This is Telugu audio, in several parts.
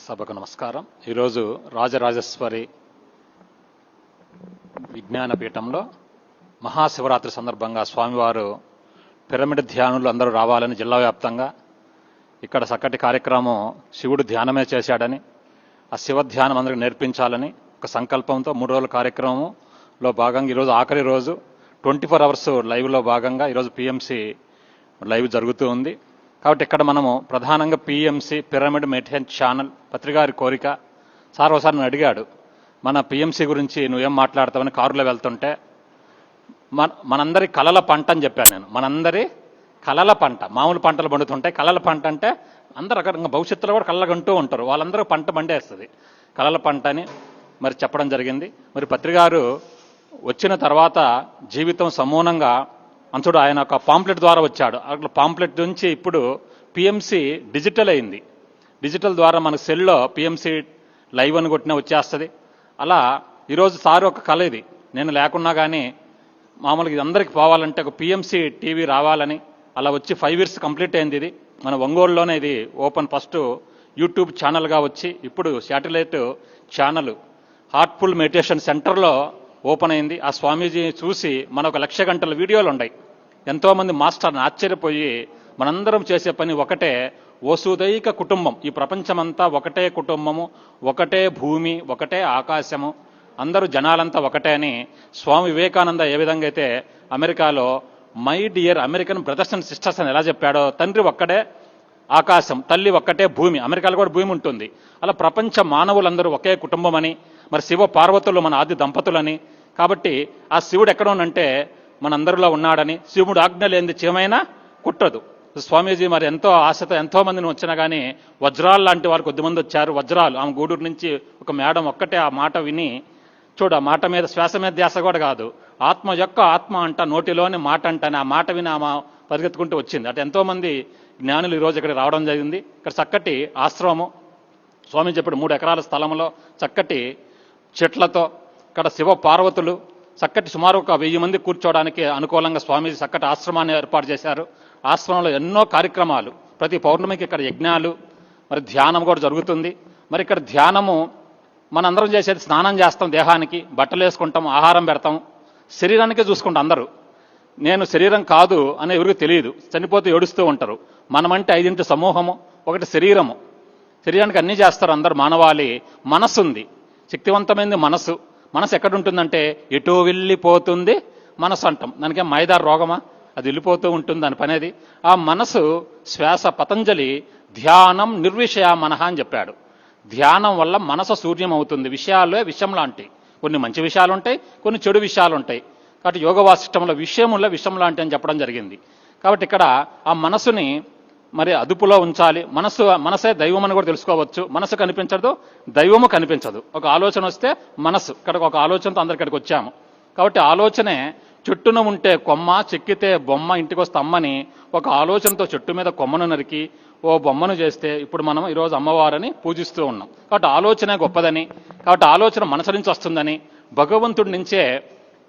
సభకు నమస్కారం. ఈరోజు రాజరాజేశ్వరి విజ్ఞానపీఠంలో మహాశివరాత్రి సందర్భంగా స్వామివారు పిరమిడ్ ధ్యానులు అందరూ రావాలని జిల్లా వ్యాప్తంగా ఇక్కడ చక్కటి కార్యక్రమం శివుడు ధ్యానమే చేశాడని ఆ శివ ధ్యానం అందరికి నేర్పించాలని ఒక సంకల్పంతో మూడు రోజుల కార్యక్రమంలో భాగంగా ఈరోజు ఆఖరి రోజు ట్వంటీ ఫోర్ అవర్స్ లైవ్లో భాగంగా ఈరోజు పిఎంసి లైవ్ జరుగుతూ ఉంది. కాబట్టి ఇక్కడ మనము ప్రధానంగా పిఎంసి పిరమిడ్ మెడిటేషన్ ఛానల్ పత్రికారి కోరిక. సార్ ఒకసారి నన్ను అడిగాడు మన పిఎంసి గురించి నువ్వేం మాట్లాడతావని కారులో వెళ్తుంటే మన మనందరి కలల పంట అని చెప్పాను నేను. మనందరి కలల పంట మామూలు పంటలు పండుతుంటాయి కలల పంట అంటే అందరు రకరకంగా భవిష్యత్తులో కూడా కళ్ళగంటూ ఉంటారు. వాళ్ళందరూ పంట పండేస్తుంది. కలల పంట అని మరి చెప్పడం జరిగింది. మరి పత్రికారు వచ్చిన తర్వాత జీవితం సమూలంగా అంచుడు ఆయన ఒక పాంప్లెట్ ద్వారా వచ్చాడు. అట్లా పాంప్లెట్ నుంచి ఇప్పుడు పిఎంసి డిజిటల్ అయింది. డిజిటల్ ద్వారా మన సెల్లో పిఎంసి లైవ్ అని కొట్టినా వచ్చేస్తుంది. అలా ఈరోజు సార్ ఒక కళ ఇది. నేను లేకున్నా కానీ మామూలుగా ఇది అందరికి పోవాలంటే ఒక పిఎంసి టీవీ రావాలని అలా వచ్చి ఫైవ్ ఇయర్స్ కంప్లీట్ అయింది ఇది. మన ఒంగోలులోనే ఇది ఓపెన్ ఫస్ట్ యూట్యూబ్ ఛానల్గా వచ్చి ఇప్పుడు శాటిలైట్ ఛానల్ హార్ట్ఫుల్ మెడిటేషన్ సెంటర్లో ఓపెన్ అయింది. ఆ స్వామీజీ చూసి మన ఒక లక్ష గంటల వీడియోలు ఉన్నాయి. ఎంతోమంది మాస్టర్ని ఆశ్చర్యపోయి మనందరం చేసే పని ఒకటే వసుదైక కుటుంబం. ఈ ప్రపంచమంతా ఒకటే కుటుంబము ఒకటే భూమి ఒకటే ఆకాశము. అందరూ జనాలంతా ఒకటే అని స్వామి వివేకానంద ఏ విధంగా అయితే అమెరికాలో my dear American brothers and sisters అని ఎలా చెప్పాడో తండ్రి ఒక్కడే ఆకాశం తల్లి ఒక్కటే భూమి. అమెరికాలో కూడా భూమి ఉంటుంది. అలా ప్రపంచ మానవులందరూ ఒకే కుటుంబం అని మరి శివ పార్వతులు మన ఆది దంపతులని. కాబట్టి ఆ శివుడు ఎక్కడ ఉన్నంటే మనందరిలో ఉన్నాడని శివుడు ఆజ్ఞ లేనిది చీమైనా కుట్టదు స్వామీజీ మరి ఎంతో ఆశతో ఎంతో మందిని వచ్చినా కానీ వజ్రాలు లాంటి వారు కొద్దిమంది వచ్చారు. వజ్రాలు. ఆమె గూడూరు నుంచి ఒక మేడం ఒక్కటే ఆ మాట విని చూడు ఆ మాట మీద శ్వాస మీద ధ్యాస కూడా కాదు. ఆత్మ యొక్క ఆత్మ అంట నోటిలోని మాట అంటని ఆ మాట విని ఆమె పరిగెత్తుకుంటూ వచ్చింది. అటు ఎంతో మంది జ్ఞానులు ఈరోజు ఇక్కడ రావడం జరిగింది. ఇక్కడ చక్కటి ఆశ్రమము స్వామి చెప్పాడు మూడు ఎకరాల స్థలంలో చక్కటి చెట్లతో ఇక్కడ శివ పార్వతులు చక్కటి సుమారు ఒక వెయ్యి మంది కూర్చోవడానికి అనుకూలంగా స్వామీజీ చక్కటి ఆశ్రమాన్ని ఏర్పాటు చేశారు. ఆశ్రమంలో ఎన్నో కార్యక్రమాలు. ప్రతి పౌర్ణమికి ఇక్కడ యజ్ఞాలు మరి ధ్యానం కూడా జరుగుతుంది. మరి ఇక్కడ ధ్యానము మనందరం చేసేది స్నానం చేస్తాం దేహానికి బట్టలు వేసుకుంటాం ఆహారం పెడతాం. శరీరానికే చూసుకుంటాం అందరూ. నేను శరీరం కాదు అని ఎవరికి తెలియదు. చనిపోతే ఏడుస్తూ ఉంటారు. మనమంటే ఐదింటి సమూహము ఒకటి శరీరము. శరీరానికి అన్నీ చేస్తారు అందరు మానవాళి. మనసు ఉంది శక్తివంతమైనది మనసు. మనసు ఎక్కడుంటుందంటే ఎటో వెళ్ళిపోతుంది మనసు అంటాం దానికే మైదారు రోగమా? అది వెళ్ళిపోతూ ఉంటుంది దాని పనేది. ఆ మనసు శ్వాస పతంజలి ధ్యానం నిర్విషయ మనహ అని చెప్పాడు. ధ్యానం వల్ల మనసు శూన్యం అవుతుంది విషయాలే విషం లాంటి. కొన్ని మంచి విషయాలు ఉంటాయి కొన్ని చెడు విషయాలు ఉంటాయి కాబట్టి యోగ వాసిష్టంలో విషయముల విషం లాంటి అని చెప్పడం జరిగింది. కాబట్టి ఇక్కడ ఆ మనసుని మరి అదుపులో ఉంచాలి. మనసు మనసే దైవం అని కూడా తెలుసుకోవచ్చు. మనసు కనిపించదు దైవము కనిపించదు. ఒక ఆలోచన వస్తే మనసు. ఇక్కడికి ఒక ఆలోచనతో అందరి ఇక్కడికి వచ్చాము. కాబట్టి ఆలోచనే చెట్టున ఉంటే కొమ్మ చెక్కితే బొమ్మ ఇంటికి వస్తే అమ్మని ఒక ఆలోచనతో చెట్టు మీద కొమ్మను నరికి ఓ బొమ్మను చేస్తే ఇప్పుడు మనం ఈరోజు అమ్మవారిని పూజిస్తూ ఉన్నాం. కాబట్టి ఆలోచనే గొప్పదని కాబట్టి ఆలోచన మనసు నుంచి వస్తుందని భగవంతుడి నుంచే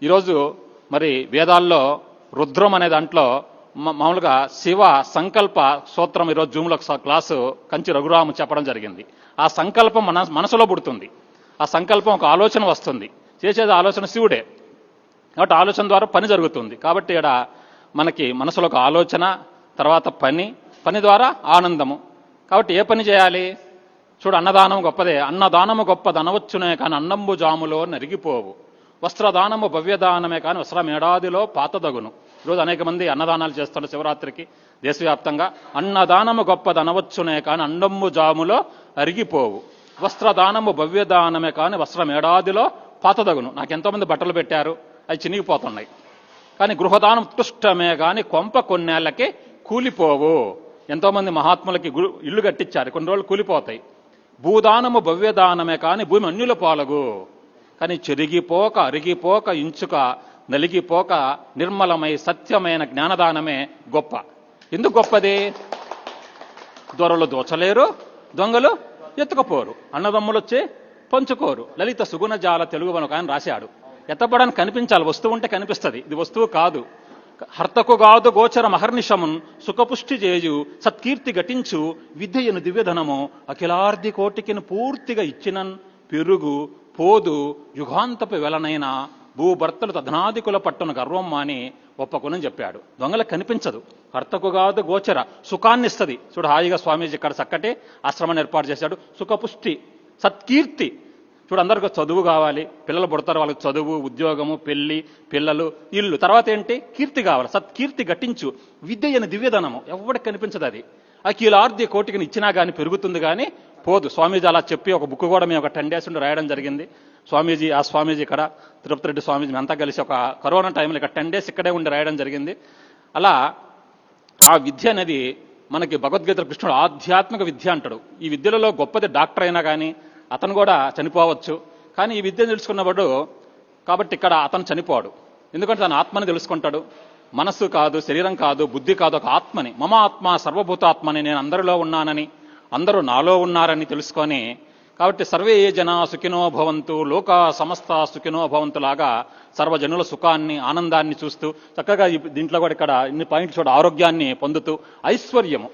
ఈరోజు మరి వేదాల్లో రుద్రం అనే దాంట్లో మామూలుగా శివ సంకల్ప సూత్రం ఈరోజు జూమ్లో క్లాసు కంచి రఘురాము చెప్పడం జరిగింది. ఆ సంకల్పం మన మనసులో పుడుతుంది. ఆ సంకల్పం ఒక ఆలోచన వస్తుంది. చేసేది ఆలోచన శివుడే. కాబట్టి ఆలోచన ద్వారా పని జరుగుతుంది. కాబట్టి ఇక్కడ మనకి మనసులో ఒక ఆలోచన తర్వాత పని పని ద్వారా ఆనందము. కాబట్టి ఏ పని చేయాలి? చూడు అన్నదానం గొప్పదే. అన్నదానము గొప్పది అనవచ్చునే కానీ అన్నంబు జాములో నరిగిపోవు. వస్త్రదానము భవ్యదానమే కానీ వస్త్రమేడాదిలో పాతదగును. ఈరోజు అనేక మంది అన్నదానాలు చేస్తున్నారు శివరాత్రికి దేశవ్యాప్తంగా. అన్నదానము గొప్పది అనవచ్చునే కానీ అండమ్ము జాములో అరిగిపోవు. వస్త్రదానము భవ్యదానమే కానీ వస్త్రమేడాదిలో పాతదగును. నాకు ఎంతోమంది బట్టలు పెట్టారు అవి చినిగిపోతున్నాయి. కానీ గృహదానం ఉత్కృష్టమే కానీ కొంప కొన్నేళ్ళకి కూలిపోవు. ఎంతోమంది మహాత్ములకి ఇల్లు కట్టించారు కొన్ని రోజులు కూలిపోతాయి. భూదానము భవ్యదానమే కానీ భూమి అన్యుల పాలగు. కానీ చెరిగిపోక అరిగిపోక ఇంచుక నలిగిపోక నిర్మలమై సత్యమైన జ్ఞానదానమే గొప్ప. ఎందుకు గొప్పది? దొరలు దోచలేరు దొంగలు ఎత్తుకపోరు అన్నదమ్ములు వచ్చి పంచుకోరు. లలిత సుగుణ జాల తెలుగు అని ఆయన రాశాడు. ఎత్తపడానికి కనిపించాలి వస్తువు ఉంటే కనిపిస్తుంది. ఇది వస్తువు కాదు. హర్తకుగాదు గోచర మహర్నిషమున్ సుఖపుష్టి చేయు సత్కీర్తి ఘటించు విద్యను దివ్యధనము అఖిలార్ధి కోటికిను పూర్తిగా ఇచ్చినన్ పెరుగు పోదు యుగాంతపు వెలనైన భూభర్తలు తధనాదికుల పట్టున గర్వం మాని ఒప్పకునని చెప్పాడు. దొంగలకు కనిపించదు. హర్తకు కాదు గోచర. సుఖాన్ని ఇస్తుంది చూడు హాయిగా స్వామీజీ ఇక్కడ చక్కటి ఆశ్రమాన్ని ఏర్పాటు చేశాడు. సుఖపుష్టి సత్కీర్తి. చూడు అందరికి చదువు కావాలి. పిల్లలు పుడతారు వాళ్ళకి చదువు ఉద్యోగము పెళ్ళి పిల్లలు ఇల్లు. తర్వాత ఏంటి? కీర్తి కావాలి. సత్కీర్తి గట్టించు విద్య అని దివ్యధనము ఎవరికి కనిపించదు అది. అఖిలార్ధి కోటికి ఇచ్చినా కానీ పెరుగుతుంది కానీ పోదు. స్వామీజీ అలా చెప్పి ఒక బుక్ కూడా మేము ఒక టెన్ డేస్ ఉండి రాయడం జరిగింది. స్వామీజీ ఆ స్వామీజీ ఇక్కడ తిరుపతి రెడ్డి స్వామీజీ మేమంతా కలిసి ఒక కరోనా టైంలో ఇక్కడ టెన్ డేస్ ఇక్కడే ఉండి రాయడం జరిగింది. అలా ఆ విద్య అనేది మనకి భగవద్గీత కృష్ణుడు ఆధ్యాత్మిక విద్య అంటాడు. ఈ విద్యలలో గొప్పది డాక్టర్ అయినా కానీ అతను కూడా చనిపోవచ్చు. కానీ ఈ విద్యను తెలుసుకున్నవాడు కాబట్టి ఇక్కడ అతను చనిపోడు. ఎందుకంటే తన ఆత్మని తెలుసుకుంటాడు. మనస్సు కాదు శరీరం కాదు బుద్ధి కాదు ఒక ఆత్మని. మమ ఆత్మ సర్వభూతాత్మని నేను అందరిలో ఉన్నానని అందరూ నాలో ఉన్నారని తెలుసుకొని కాబట్టి సర్వే జన సుఖినో భవంతు లోక సమస్త సుఖినో భవంతు లాగా సర్వజనుల సుఖాన్ని ఆనందాన్ని చూస్తూ చక్కగా దీంట్లో కూడా ఇక్కడ ఇన్ని పాయింట్స్ చూడ ఆరోగ్యాన్ని పొందుతూ ఐశ్వర్యము.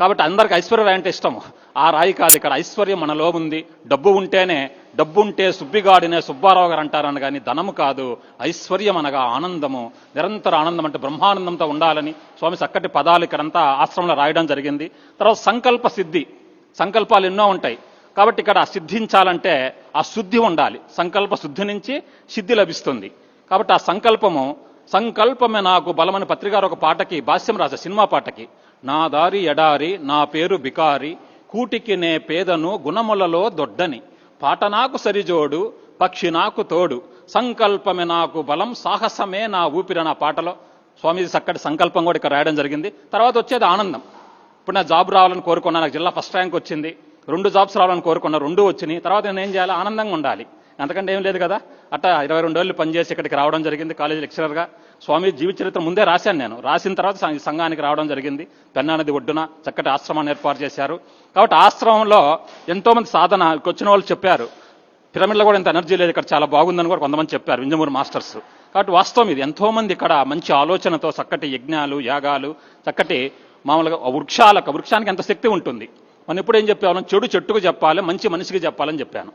కాబట్టి అందరికి ఐశ్వర్య అంటే ఇష్టము. ఆ రాయి కాదు ఇక్కడ ఐశ్వర్యం మనలో ఉంది. డబ్బు ఉంటేనే డబ్బు ఉంటే సుబ్బిగాడినే సుబ్బారావు గారు అంటారని కానీ ధనము కాదు ఐశ్వర్యం అనగా ఆనందము. నిరంతర ఆనందం అంటే బ్రహ్మానందంతో ఉండాలని స్వామి చక్కటి పదాలు ఇక్కడంతా ఆశ్రమంలో రాయడం జరిగింది. తర్వాత సంకల్ప సిద్ధి. సంకల్పాలు ఎన్నో ఉంటాయి. కాబట్టి ఇక్కడ సిద్ధించాలంటే ఆ శుద్ధి ఉండాలి. సంకల్ప శుద్ధి నుంచి సిద్ధి లభిస్తుంది. కాబట్టి ఆ సంకల్పము సంకల్పమే నాకు బలమని పత్రికారు ఒక పాటకి భాష్యం రాజ సినిమా పాటకి నా దారి ఎడారి నా పేరు బికారి కూటికి నే పేదను గుణములలో దొడ్డని పాట నాకు సరిజోడు పక్షి నాకు తోడు సంకల్పమే నాకు బలం సాహసమే నా ఊపిరి నా పాటలో స్వామీజీ చక్కటి సంకల్పం కూడా ఇక్కడ రాయడం జరిగింది. తర్వాత వచ్చేది ఆనందం. ఇప్పుడు నా జాబ్ రావాలని కోరుకున్నా నాకు జిల్లా ఫస్ట్ ర్యాంక్ వచ్చింది. రెండు జాబ్స్ రావాలని కోరుకున్నా రెండు వచ్చినాయి. తర్వాత నేను ఏం చేయాలి? ఆనందంగా ఉండాలి. అంతకంటే ఏం లేదు కదా? అట్ట ఇరవై రెండు ఏళ్ళు పనిచేసి ఇక్కడికి రావడం జరిగింది. కాలేజీ లెక్చరర్గా స్వామి జీవిత చరిత్ర ముందే రాశాను నేను. రాసిన తర్వాత సంఘానికి రావడం జరిగింది. పెన్నానది ఒడ్డున చక్కటి ఆశ్రమాన్ని ఏర్పాటు చేశారు. కాబట్టి ఆశ్రమంలో ఎంతోమంది సాధన వచ్చిన వాళ్ళు చెప్పారు. పిరమిడ్లో కూడా ఇంత ఎనర్జీ లేదు. ఇక్కడ చాలా బాగుందని కూడా కొంతమంది చెప్పారు. వింజమూరు మాస్టర్స్. కాబట్టి వాస్తవం ఇది. ఎంతోమంది ఇక్కడ మంచి ఆలోచనతో చక్కటి యజ్ఞాలు యాగాలు చక్కటి మామూలుగా వృక్షాలకు వృక్షానికి ఎంత శక్తి ఉంటుంది. మనం ఇప్పుడు ఏం చెప్పాను చెడు చెట్టుకు చెప్పాలి మంచి మనిషికి చెప్పాలని చెప్పాను.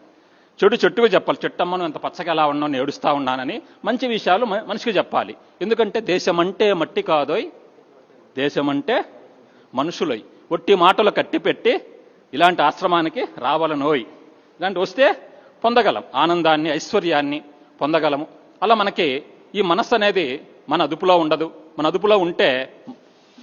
చెడు చెట్టుకు చెప్పాలి. చెట్టమ్మను ఎంత పచ్చగా ఎలా ఉన్నాను ఏడుస్తా ఉన్నానని మంచి విషయాలు మ- మనిషికి చెప్పాలి. ఎందుకంటే దేశం అంటే మట్టి కాదోయ్ దేశం అంటే మనుషులై ఒట్టి మాటలు కట్టిపెట్టి ఇలాంటి ఆశ్రమానికి రావాలనోయ్. ఇలాంటి వస్తే పొందగలం. ఆనందాన్ని ఐశ్వర్యాన్ని పొందగలము. అలా మనకి ఈ మనస్సు అనేది మన అదుపులో ఉండదు. మన అదుపులో ఉంటే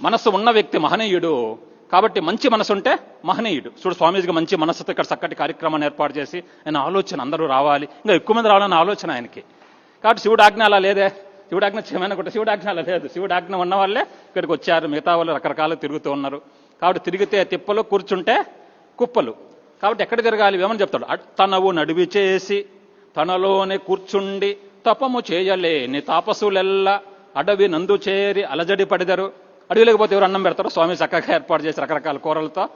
మనస్సు ఉన్న వ్యక్తి మహనీయుడు కాబట్టి మంచి మనసు ఉంటే మహనీయుడు. చూడు స్వామీజీకి మంచి మనస్సుతో ఇక్కడ చక్కటి కార్యక్రమాన్ని ఏర్పాటు చేసి ఆయన ఆలోచన అందరూ రావాలి. ఇంకా ఎక్కువ మంది రావాలన్న ఆలోచన ఆయనకి. కాబట్టి శివుడు ఆజ్ఞ అలా లేదే. శివుడు ఆజ్ఞ చేయమని కూడా శివుడు ఆజ్ఞ అలా లేదు. శివుడు ఆజ్ఞ ఉన్న వాళ్ళే ఇక్కడికి వచ్చారు. మిగతా వాళ్ళు రకరకాలు తిరుగుతూ ఉన్నారు. కాబట్టి తిరిగితే తిప్పలు కూర్చుంటే కుప్పలు. కాబట్టి ఎక్కడ తిరగాలి ఏమని చెప్తాడు? తనవు నడివి చేసి తనలోనే కూర్చుండి తపము చేయలేని తాపసులెల్ల అడవి నందు చేరి అలజడి పడిదరు. అడవిలోకి ఎవరు అన్నం పెడతారో స్వామి చక్కగా ఏర్పాటు చేసి రకరకాల కూరలతో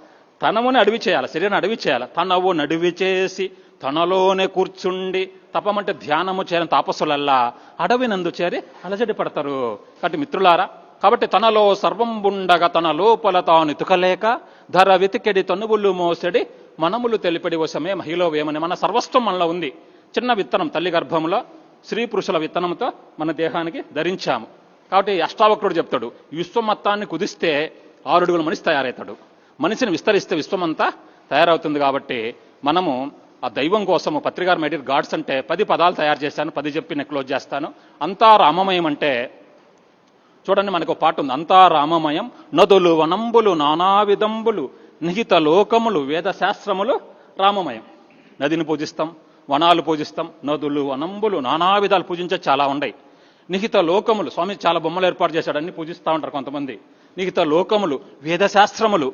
తనముని అడవి చేయాలి శరీరాన్ని అడవి చేయాలి. తనవు నడివి చేసి తనలోనే కూర్చుండి తపమంటే ధ్యానము చేయని తాపసులల్లా అడవి నందు చేరి అలజడి పడతారు. కాబట్టి మిత్రులారా కాబట్టి తనలో సర్వం ఉండగా తన లోపల తాను ఇతుకలేక ధర వెతికెడి తనువులు మోసడి మనములు తెలిపడి వశమే మహిళ వేమని మన సర్వస్వం మనలో ఉంది. చిన్న విత్తనం తల్లి గర్భంలో స్త్రీ పురుషుల విత్తనంతో మన దేహానికి ధరించాము. కాబట్టి అష్టావక్రుడు చెప్తాడు విశ్వమత్తాన్ని కుదిస్తే ఆరుడుగుల మనిషి తయారవుతాడు మనిషిని విస్తరిస్తే విశ్వమంతా తయారవుతుంది కాబట్టి మనము ఆ దైవం కోసము పత్రికారు మెడియర్ గాడ్స్ అంటే పది పదాలు తయారు చేశాను పది చెప్పి నేను క్లోజ్ చేస్తాను. అంతా రామమయం అంటే చూడండి మనకు ఒక పాట ఉంది అంతా రామమయం నదులు వనంబులు నానావిధంబులు నిహిత లోకములు వేద శాస్త్రములు రామమయం. నదిని పూజిస్తాం వనాలు పూజిస్తాం నదులు వనంబులు నానా విధాలు పూజించే చాలా ఉన్నాయి. నిహిత లోకములు. స్వామి చాలా బొమ్మలు ఏర్పాటు చేశాడు. అన్ని పూజిస్తూ ఉంటారు కొంతమంది. నిహిత లోకములు వేదశాస్త్రములు.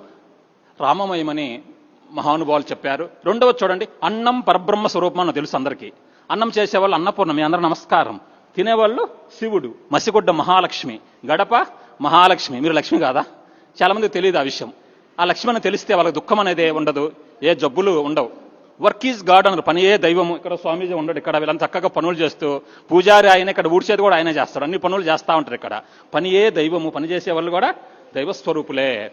రామమయమని మహానుభావులు చెప్పారు. రెండవ చూడండి అన్నం పరబ్రహ్మ స్వరూపం అని తెలుసు అందరికీ. అన్నం చేసేవాళ్ళు అన్నపూర్ణ మీ అందరూ నమస్కారం. తినేవాళ్ళు శివుడు మసిగుడ్డ మహాలక్ష్మి. గడప మహాలక్ష్మి. మీరు లక్ష్మి కాదా? చాలామంది తెలియదు ఆ విషయం. ఆ లక్ష్మి అని తెలిస్తే వాళ్ళకి దుఃఖం అనేది ఉండదు. ఏ జబ్బులు ఉండవు. వర్క్ ఈజ్ గాడ్ అన్నారు పనియే దైవము. ఇక్కడ స్వామీజీ ఉండడు ఇక్కడ. వీళ్ళని చక్కగా పనులు చేస్తూ పూజారి ఆయన ఇక్కడ ఊడ్చేది కూడా ఆయనే చేస్తారు అన్ని పనులు చేస్తూ ఉంటారు ఇక్కడ. పనియే దైవము. పని చేసే వాళ్ళు కూడా దైవ స్వరూపులే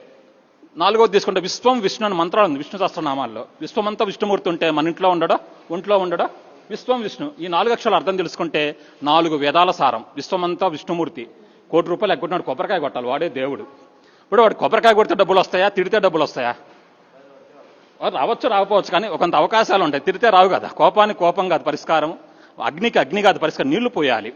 నాలుగోది తీసుకుంటే విశ్వం విష్ణు అని మంత్రాలు ఉంది. విష్ణు సహస్రనామాల్లో. విశ్వమంతా విష్ణుమూర్తి ఉంటే మన ఇంట్లో ఉండడో? ఒంట్లో ఉండడో? విశ్వం విష్ణు. ఈ నాలుగు అక్షరాలు అర్థం తెలుసుకుంటే నాలుగు వేదాల సారం. విశ్వమంతా విష్ణుమూర్తి. కోటి రూపాయలు ఎగ్గొట్టినాడు. కొబ్బరికాయ కొట్టాలి. వాడే దేవుడు. ఇప్పుడు వాడు కొబ్బరికాయ కొడితే డబ్బులు వస్తాయా? తిడితే డబ్బులు వస్తాయా? రావచ్చు రాకపోవచ్చు కానీ ఒకంత అవకాశాలు ఉంటాయి. తిరితే రావు కదా. కోపానికి కోపం కాదు పరిష్కారం. అగ్నికి అగ్ని కాదు పరిష్కారం. నీళ్ళు పోయాలి.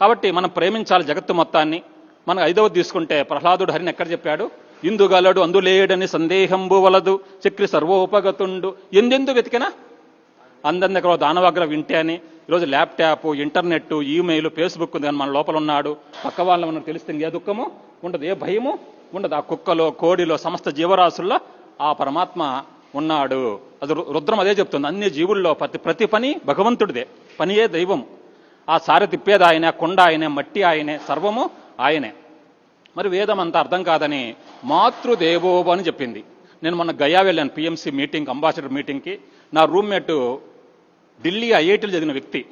కాబట్టి మనం ప్రేమించాలి జగత్తు మొత్తాన్ని. మనం ఐదవది తీసుకుంటే ప్రహ్లాదుడు హరిని ఎక్కడ చెప్పాడు? ఇందుగలడు అందులేడని సందేహంబు వలదు. చక్రి సర్వోపగతుండు. ఎందెందు వెతికినా? అందరి దగ్గర దానవాగ్ర వింటే అని. ఈరోజు ల్యాప్టాప్ ఇంటర్నెట్ ఈమెయిల్ ఫేస్బుక్ ఉంది కానీ మన లోపల ఉన్నాడు. పక్క వాళ్ళ మనకు తెలిస్తే ఏ దుఃఖము ఉండదు ఏ భయము ఉండదు. ఆ కుక్కలో కోడిలో సమస్త జీవరాశుల్లో ఆ పరమాత్మ ఉన్నాడు. అది రుద్రం అదే చెప్తుంది. అన్ని జీవుల్లో ప్రతి ప్రతి పని భగవంతుడిదే. పనియే దైవం. ఆ సారి తిప్పేది ఆయనే కొండ ఆయనే మట్టి ఆయనే సర్వము ఆయనే. మరి వేదం అంత అర్థం కాదని మాతృదేవోబ అని చెప్పింది. నేను మొన్న గయా వెళ్ళాను పిఎంసి మీటింగ్ అంబాసిడర్ మీటింగ్కి. నా రూమ్మేట్ ఢిల్లీ ఐఐటీలు చదివిన వ్యక్తి.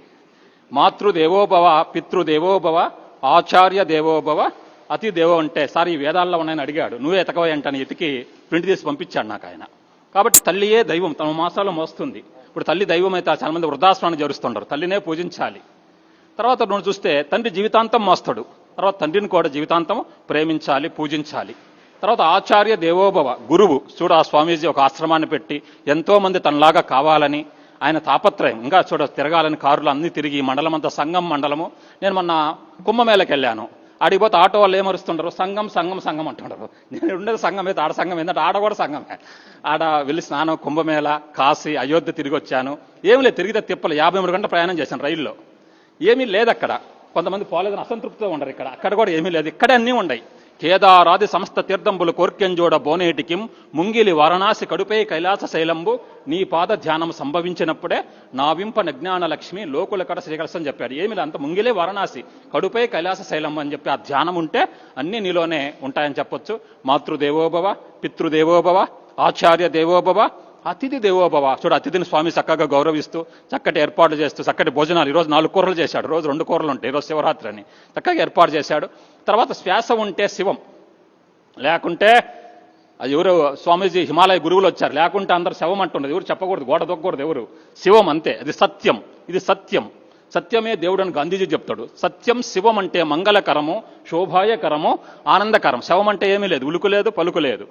మాతృదేవోభవ పితృదేవోభవ ఆచార్య దేవోభవ అతి దేవో అంటే సార్ ఈ వేదాల్లో ఉన్నాయని అడిగాడు. నువ్వే ఎతకవా అంటాను ఎతికి ప్రింట్ తీసి పంపించాడు నాకు ఆయన కాబట్టి తల్లియే దైవం తమ మాసాలు మోస్తుంది. ఇప్పుడు తల్లి దైవం అయితే చాలా మంది వృద్ధాశ్రమాన్ని జరుస్తుంటారు. తల్లినే పూజించాలి. తర్వాత నువ్వు చూస్తే తండ్రి జీవితాంతం మోస్తాడు. తర్వాత తండ్రిని కూడా జీవితాంతం ప్రేమించాలి పూజించాలి. తర్వాత ఆచార్య దేవోభవ గురువు చూడు ఆ స్వామీజీ ఒక ఆశ్రమాన్ని పెట్టి ఎంతోమంది తనలాగా కావాలని ఆయన తాపత్రయం. ఇంకా చూడ తిరగాలని కారులు అన్ని తిరిగి మండలం అంతా సంఘం మండలము. నేను మొన్న కుంభమేళకి వెళ్ళాను. అడిగిపోతే ఆటో వాళ్ళు ఏమరుస్తుంటారు? సంఘం సంఘం సంఘం అంటుంటారు. నేను ఉండేది సంఘం అయితే ఆడ సంఘం ఏంటంటే ఆడ కూడా సంఘమే. ఆడ వెళ్ళి స్నానం కుంభమేళ కాశీ అయోధ్య తిరిగి వచ్చాను. ఏమి లేదు తిరిగితే తిప్పలు. యాభై మూడు గంటల ప్రయాణం చేశాను రైల్లో. ఏమీ లేదు అక్కడ కొంతమంది పోలేదని అసంతృప్తితో ఉండరు ఇక్కడ. అక్కడ కూడా ఏమీ లేదు. ఇక్కడ అన్నీ ఉన్నాయి కేదారాది సమస్త తీర్థంబులు కోర్కెంజోడ బోనేటికిం ముంగిలి వారణాసి కడుపై కైలాస శైలంబు నీ పాద ధ్యానం సంభవించినప్పుడే నావింప నజ్ఞాన లక్ష్మి లోకుల కడ శ్రీకృష్ణ చెప్పాడు. ఏమి అంత ముంగిలే వారణాసి కడుపై కైలాస శైలం అని చెప్పి ఆ ధ్యానం ఉంటే అన్ని నీలోనే ఉంటాయని చెప్పొచ్చు. మాతృదేవోభవ పితృదేవోభవ ఆచార్య దేవోభవ అతిథి దేవోభవ చూడు అతిథిని స్వామి చక్కగా గౌరవిస్తూ చక్కటి ఏర్పాట్లు చేస్తూ చక్కటి భోజనాలు. ఈరోజు నాలుగు కూరలు చేశాడు. రోజు రెండు కూరలు ఉంటాయి. ఈరోజు శివరాత్రి అని. చక్కగా ఏర్పాటు చేశాడు. తర్వాత శ్వాస ఉంటే శివం. లేకుంటే అది ఎవరు స్వామీజీ హిమాలయ గురువులు వచ్చారు. లేకుంటే అందరు శవం అంటున్నది ఎవరు చెప్పకూడదు. గోడ దొక్కకూడదు ఎవరు. శివం అంతే. అది సత్యం. ఇది సత్యం. సత్యమే దేవుడు అని గాంధీజీ చెప్తాడు. సత్యం శివం అంటే మంగళకరము శోభాయకరము ఆనందకరం. శవం అంటే ఏమీ లేదు. ఉలుకు లేదు పలుకు లేదు.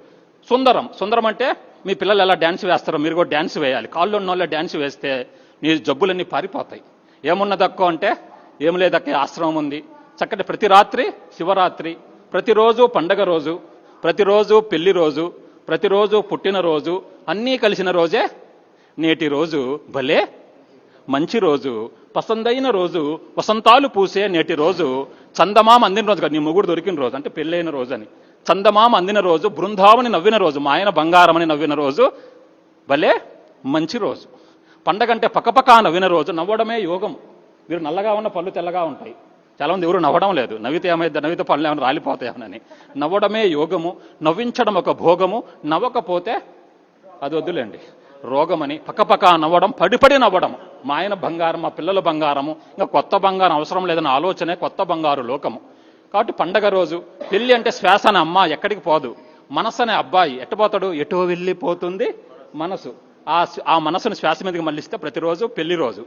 సుందరం. సుందరం అంటే మీ పిల్లలు ఎలా డ్యాన్స్ వేస్తారో మీరు కూడా డ్యాన్స్ వేయాలి. కాళ్ళు ఉన్న వాళ్ళే డ్యాన్స్ వేస్తే నీ జబ్బులన్నీ పారిపోతాయి. ఏమున్నదక్కో అంటే ఏం లేదక్క ఆశ్రమం ఉంది. చక్కటి ప్రతి రాత్రి శివరాత్రి ప్రతిరోజు పండగ రోజు ప్రతిరోజు పెళ్ళి రోజు ప్రతిరోజు పుట్టినరోజు అన్నీ కలిసిన రోజే నేటి రోజు. భలే మంచి రోజు. పసందైన రోజు. వసంతాలు పూసే నేటి రోజు. చందమామ అందిన రోజు కాదు నీ మొగుడు దొరికిన రోజు. అంటే పెళ్ళైన రోజు అని. చందమామ అందిన రోజు బృందావని నవ్విన రోజు మా ఆయన బంగారమని నవ్విన రోజు భలే మంచి రోజు. పండగంటే పక్కపక్క నవ్విన రోజు నవ్వడమే యోగం. మీరు నల్లగా ఉన్న పళ్ళు తెల్లగా ఉంటాయి. చాలామంది ఎవరు నవ్వడం లేదు. నవ్వితే ఏమైతే నవ్వితే పనులు ఏమైనా రాలిపోతాయని నవ్వడమే యోగము నవ్వించడం ఒక భోగము నవ్వకపోతే అది వద్దులేండి. రోగమని పక్కపక్క నవ్వడం పడిపడి నవ్వడం. మా ఆయన బంగారం మా పిల్లల బంగారము. ఇంకా కొత్త బంగారం అవసరం లేదన్న ఆలోచనే కొత్త బంగారు లోకము. కాబట్టి పండగ రోజు పెళ్ళి అంటే శ్వాస అనే అమ్మ ఎక్కడికి పోదు. మనసు అనే అబ్బాయి ఎట్టపోతాడు ఎటో వెళ్ళిపోతుంది మనసు. ఆ ఆ మనసును శ్వాస మీదకి మళ్ళిస్తే ప్రతిరోజు పెళ్ళి రోజు.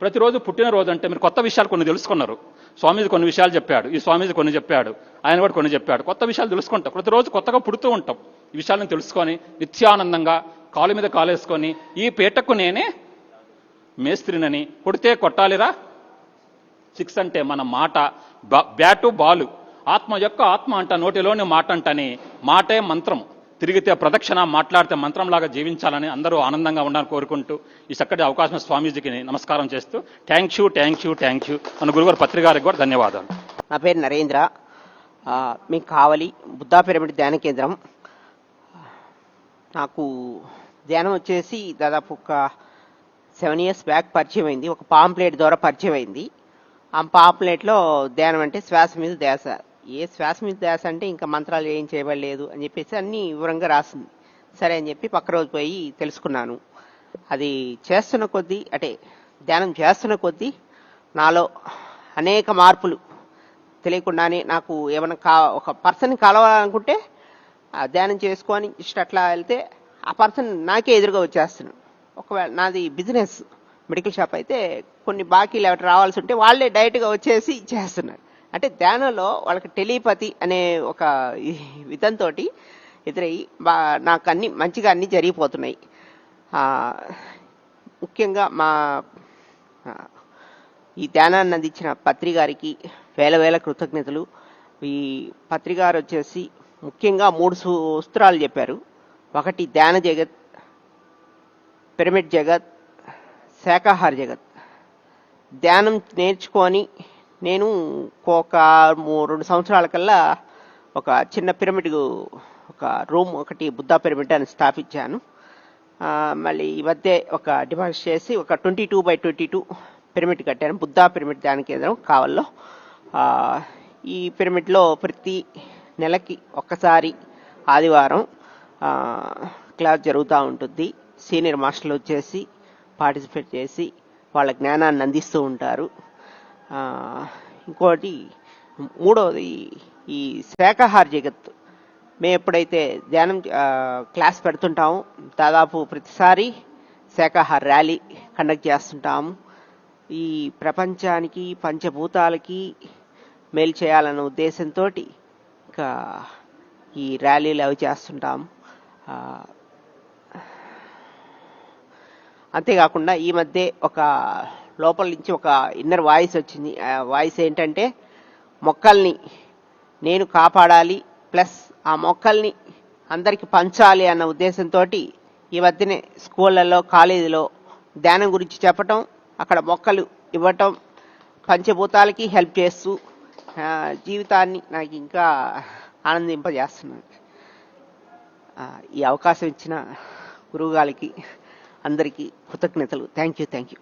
ప్రతిరోజు పుట్టినరోజు అంటే మీరు కొత్త విషయాలు కొన్ని తెలుసుకున్నారు. స్వామీజీ కొన్ని విషయాలు చెప్పాడు. ఈ స్వామీజీ కొన్ని చెప్పాడు. ఆయన కూడా కొన్ని చెప్పాడు. కొత్త విషయాలు తెలుసుకుంటాం. ప్రతిరోజు కొత్తగా పుడుతూ ఉంటాం. ఈ విషయాలను తెలుసుకొని నిత్యానందంగా కాలు మీద కాలేసుకొని ఈ పీటకు నేనే మేస్త్రినని. కొడితే కొట్టాలిరా? సిక్స్ అంటే మన మాట బ- బ్యాటు బాలు. ఆత్మ యొక్క ఆత్మ అంట నోటిలోని మాట అంటని మాటే మంత్రం. తిరిగితే ప్రదక్షిణ మాట్లాడితే మంత్రంలాగా జీవించాలని అందరూ ఆనందంగా ఉండాలని కోరుకుంటూ ఈ చక్కటి అవకాశం స్వామీజీకి నమస్కారం చేస్తూ thank you thank you thank you మన గురుగారు పత్రికారికి కూడా ధన్యవాదాలు. నా పేరు నరేంద్ర. మీకు కావాలి బుద్ధా పిరమిడ్ ధ్యాన కేంద్రం. నాకు ధ్యానం వచ్చేసి దాదాపు ఒక సెవెన్ ఇయర్స్ బ్యాక్ పరిచయం అయింది ఒక పాంప్లెట్ ద్వారా పరిచయం అయింది పాపులేట్లో ధ్యానం అంటే శ్వాస మీద ధ్యాస. ఏ శ్వాస మీద ధ్యాస అంటే ఇంకా మంత్రాలు ఏం చేయబడలేదు అని చెప్పేసి అన్ని వివరంగా రాసింది. సరే అని చెప్పి పక్క రోజు పోయి తెలుసుకున్నాను. అది చేస్తున్న కొద్దీ అంటే ధ్యానం చేస్తున్న కొద్దీ నాలో అనేక మార్పులు తెలియకుండానే నాకు ఏమైనా కా ఒక పర్సన్ కలవాలనుకుంటే ఆ ధ్యానం చేసుకొని ఇష్ట అట్లా వెళ్తే ఆ పర్సన్ నాకే ఎదురుగా వచ్చేస్తున్నాడు. ఒకవేళ నాది బిజినెస్ మెడికల్ షాప్ అయితే కొన్ని బాకీలు ఎవరు రావాల్సి ఉంటే వాళ్ళే డైరెక్ట్గా వచ్చేసి ఇచ్చేస్తున్నారు అంటే ధ్యానంలో వాళ్ళకి టెలిపతి అనే ఒక విధంతో ఎదురయ్యి బా నాకు అన్ని మంచిగా అన్ని జరిగిపోతున్నాయి. ముఖ్యంగా మా ఈ ధ్యానాన్ని అందించిన పత్రి గారికి వేల వేల కృతజ్ఞతలు. ఈ పత్రి గారు వచ్చేసి ముఖ్యంగా మూడు సూత్రాలు చెప్పారు. ఒకటి ధ్యాన జగత్ పిరమిడ్ జగత్ శాకాహార జగత్. ధ్యానం నేర్చుకొని నేను ఒక మూ- రెండు సంవత్సరాల కల్లా ఒక చిన్న పిరమిడ్ ఒక రూమ్ ఒకటి బుద్ధా పిరమిడ్ అని స్థాపించాను. మళ్ళీ ఈ మధ్య ఒక డిమాండ్ చేసి ఒక twenty two by twenty two pyramid కట్టాను. బుద్ధా పిరమిడ్ ధ్యాన కేంద్రం కావల్లో. ఈ పిరమిడ్లో ప్రతి నెలకి ఒక్కసారి ఆదివారం క్లాస్ జరుగుతూ ఉంటుంది. సీనియర్ మాస్టర్లు వచ్చేసి పార్టిసిపేట్ చేసి వాళ్ళ జ్ఞానాన్ని అందిస్తూ ఉంటారు. ఇంకోటి మూడవది ఈ శాకాహార జగత్ మేము ఎప్పుడైతే ధ్యానం క్లాస్ పెడుతుంటాము దాదాపు ప్రతిసారి శాఖాహార ర్యాలీ కండక్ట్ చేస్తుంటాము. ఈ ప్రపంచానికి పంచభూతాలకి మేలు చేయాలన్న ఉద్దేశంతో ఇంకా ఈ ర్యాలీలు అవి చేస్తుంటాము. అంతేకాకుండా ఈ మధ్య ఒక లోపల నుంచి ఒక ఇన్నర్ వాయిస్ వచ్చింది. ఆ వాయిస్ ఏంటంటే మొక్కల్ని నేను కాపాడాలి ప్లస్ ఆ మొక్కల్ని అందరికి పంచాలి అన్న ఉద్దేశంతో ఈ మధ్యనే స్కూళ్ళల్లో కాలేజీలో ధ్యానం గురించి చెప్పటం అక్కడ మొక్కలు ఇవ్వటం పంచభూతాలకి హెల్ప్ చేస్తూ జీవితాన్ని నాకు ఇంకా ఆనందింపజేస్తున్నాను ఈ అవకాశం ఇచ్చిన గురువుగారికి అందరికీ కృతజ్ఞతలు. Thank you thank you